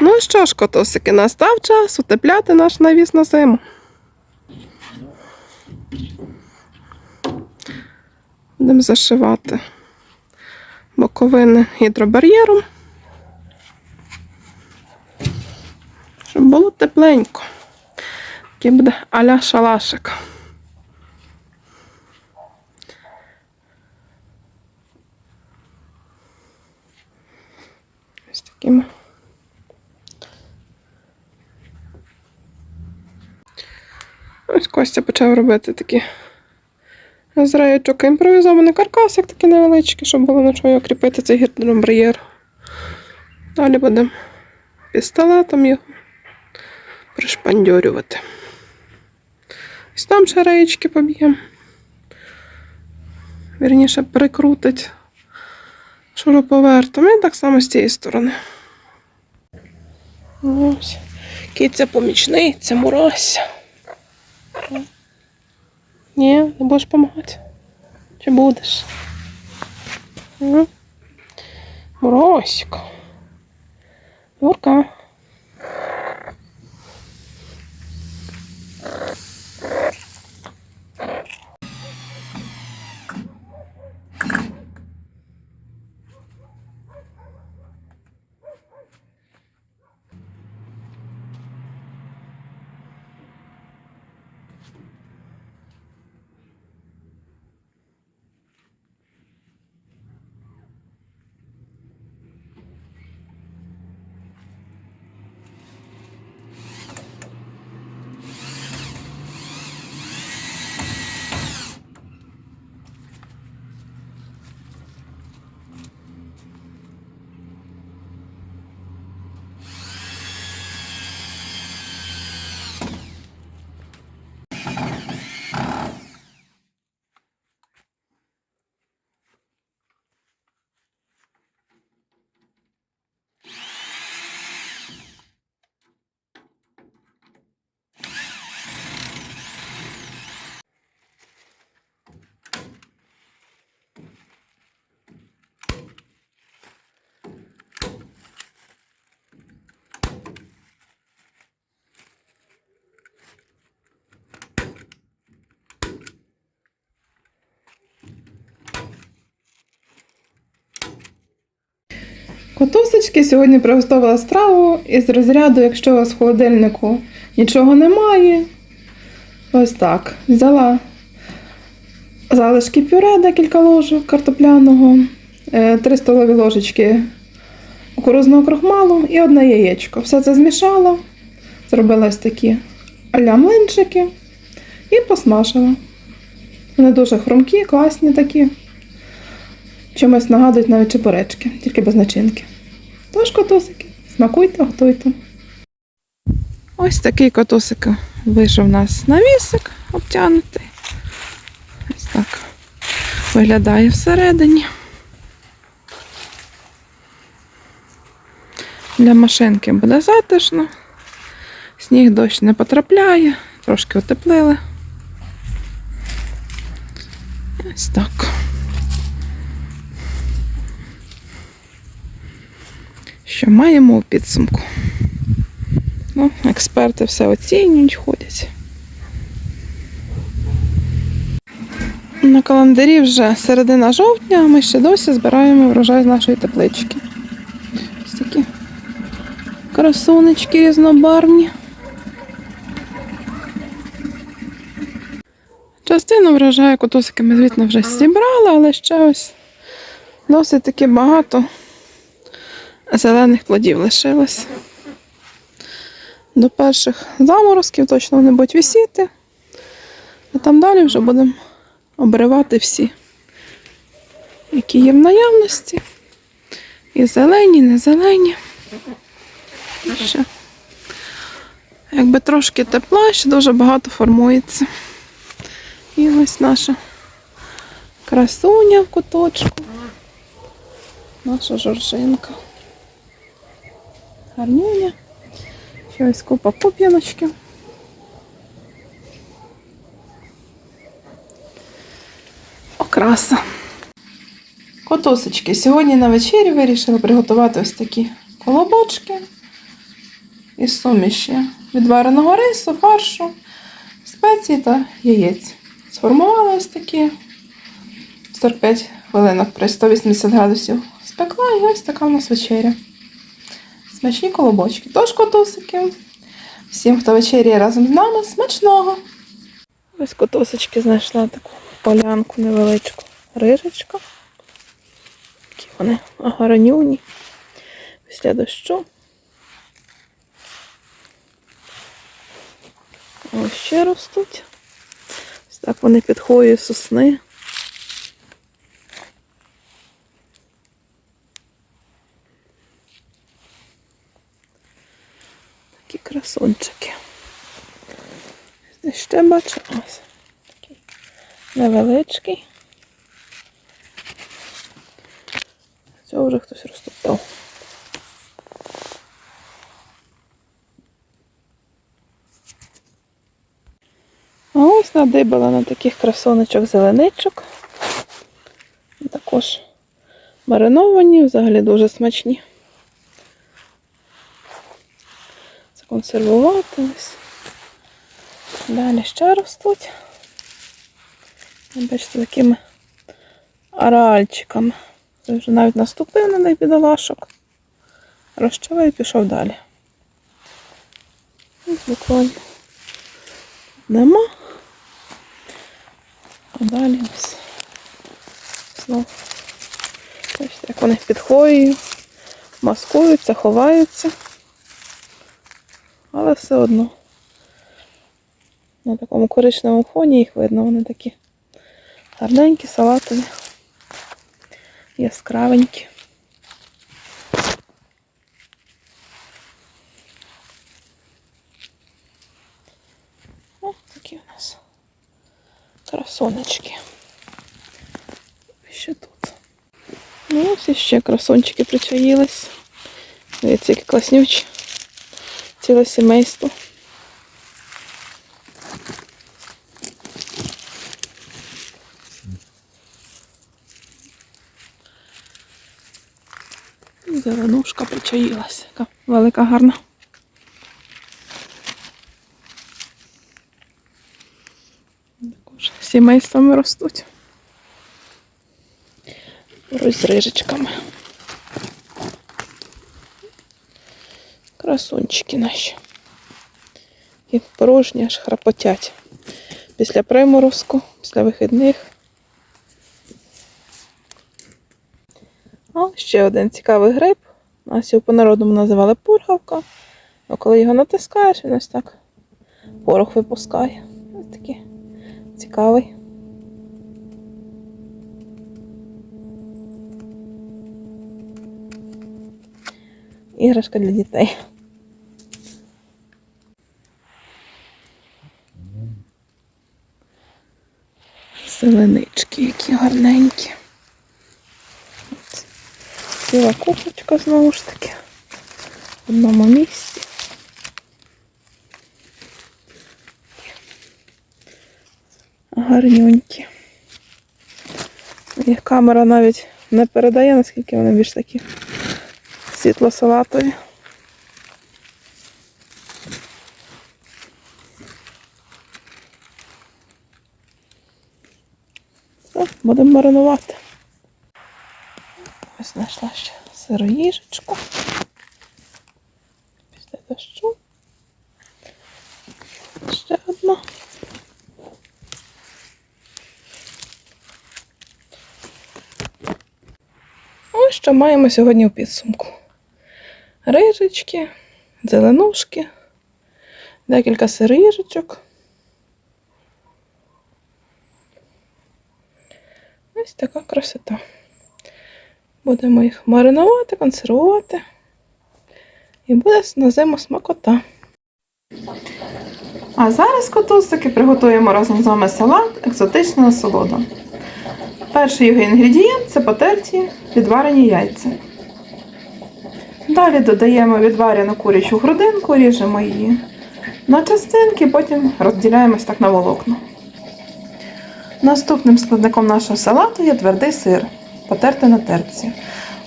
Ну що ж, котосики, настав час утепляти наш навіс на зиму. Будемо зашивати боковини гідробар'єром, щоб було тепленько. Такий буде аля шалашик. Ось такими. Ось Костя почав робити такі з раєчок імпровізований каркасик такий невеличкий, щоб було на чого кріпити цей гідробар'єр. Далі будемо пістолетом його пришпандьорювати. Ось там ще раєчки поб'ємо. Вірніше прикрутить шуруповертом. І так само з цієї сторони. Ось. Киця помічниця, мурася. Ні, не будеш допомагати? Чи будеш? Муросик. Юрка. Котусечки сьогодні приготувала страву із розряду, якщо у вас в холодильнику нічого немає. Ось так. Взяла залишки пюре, декілька ложок картопляного, 3 столові ложечки кукурузного крохмалу і одне яєчко. Все це змішала, зробила такі аля млинчики і посмажила. Вони дуже хрумкі, класні такі. Чимось нагадують навіть чебуречки, тільки без начинки. Тож котусики, смакуйте, готуйте. Ось такий котусик вийшов у нас навісик обтягнутий. Ось так виглядає всередині. Для машинки буде затишно. Сніг дощ не потрапляє, трошки утеплили. Ось так. Що маємо у підсумку? Ну, експерти все оцінюють, ходять. На календарі вже середина жовтня, а ми ще досі збираємо врожай з нашої теплички. Ось такі красунечки різнобарвні. Частину врожаю котусики ми, звісно, вже зібрали, але ще ось досить таки багато зелених плодів лишилось. До перших заморозків точно вони будуть висіти. А там далі вже будемо обривати всі, які є в наявності. І зелені, і не зелені. Ще. Якби трошки тепла, ще дуже багато формується. І ось наша красуня в куточку. Наша жоржинка. Гарнюня. Ще ось купа пуп'яночки. Окраса. Котосочки. Сьогодні на вечері вирішила приготувати ось такі колобочки. із суміші відвареного рису, фаршу, спеції та яєць. Сформувала ось такі 45 хвилинок при 180 градусів. Спекла і ось така у нас вечеря. Смачні колобочки. Тож котусики. Всім, хто вечеряє разом з нами, смачного! Ось котусочки знайшла таку полянку невеличку. Рижечка. Такі вони гарнюні після дощу. Ось ще ростуть. Ось так вони під хвоєю сосни. Красунчики. Ще бачу ось. Такий невеличкий. Цього вже хтось розтоптав. А ось надибала на таких красоночок зеленичок. Також мариновані, взагалі дуже смачні. Законсервувати ось. Далі ще ростуть. Бачите, такими ареальчиками. Це вже навіть наступив на них бідолашок. Розчавив і пішов далі. Буквально нема. А далі ось знову. Бачите, як вони під маскуються, ховаються. Але все одно на такому коричневому фоні їх видно, вони такі гарненькі, салатові, яскравенькі. Ось такі у нас красонечки. Ще тут. Ну, ось іще красончики причаїлись. Дивіться, які класнючі. Ціле сімейство. Зеленушка причаїлась. Яка велика гарна. Також сімействами ростуть. З рижечками. Красунчики наші. І порожні аж храпотять. Після приморозку, після вихідних. О, ще один цікавий гриб. Нас його по-народному називали пургавка. А коли його натискаєш, він ось так порох випускає. Ось такий цікавий. Іграшка для дітей. Зеленички, які гарненькі. Ціла купочка знову ж таки. В одному місці. Гарнюнькі. І камера навіть не передає, наскільки вони більш такі світло-салатові. Все, будемо маринувати. Ось знайшла ще сироїжечку. Після дощу. Ще одна. Ось що маємо сьогодні у підсумку. Рижечки, зеленушки, декілька сиріжечок. Ось така красота. Будемо їх маринувати, консервувати. І буде на зиму смакота. А зараз котусики приготуємо разом з вами салат екзотична насолода. Перший його інгредієнт це потерті відварені яйця. Далі додаємо відварену курячу грудинку, ріжемо її на частинки, потім розділяємось так на волокна. Наступним складником нашого салату є твердий сир, потертий на терці.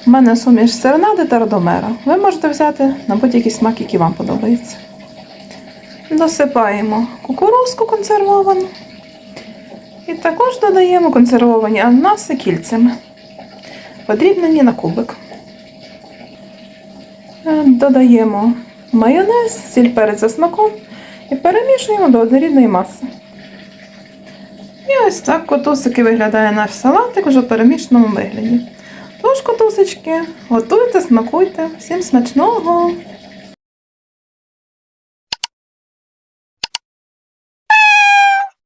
У мене суміш серенади та родомера. Ви можете взяти на будь-який смак, який вам подобається. Досипаємо кукурузку консервовану. І також додаємо консервовані ананаси кільцями, подрібнені на кубик. Е, Додаємо майонез, сіль перець за смаком і перемішуємо до однорідної маси. І ось так котусики виглядає наш салатик вже в перемішаному вигляді. Тож, котусочки, готуйте, смакуйте, всім смачного!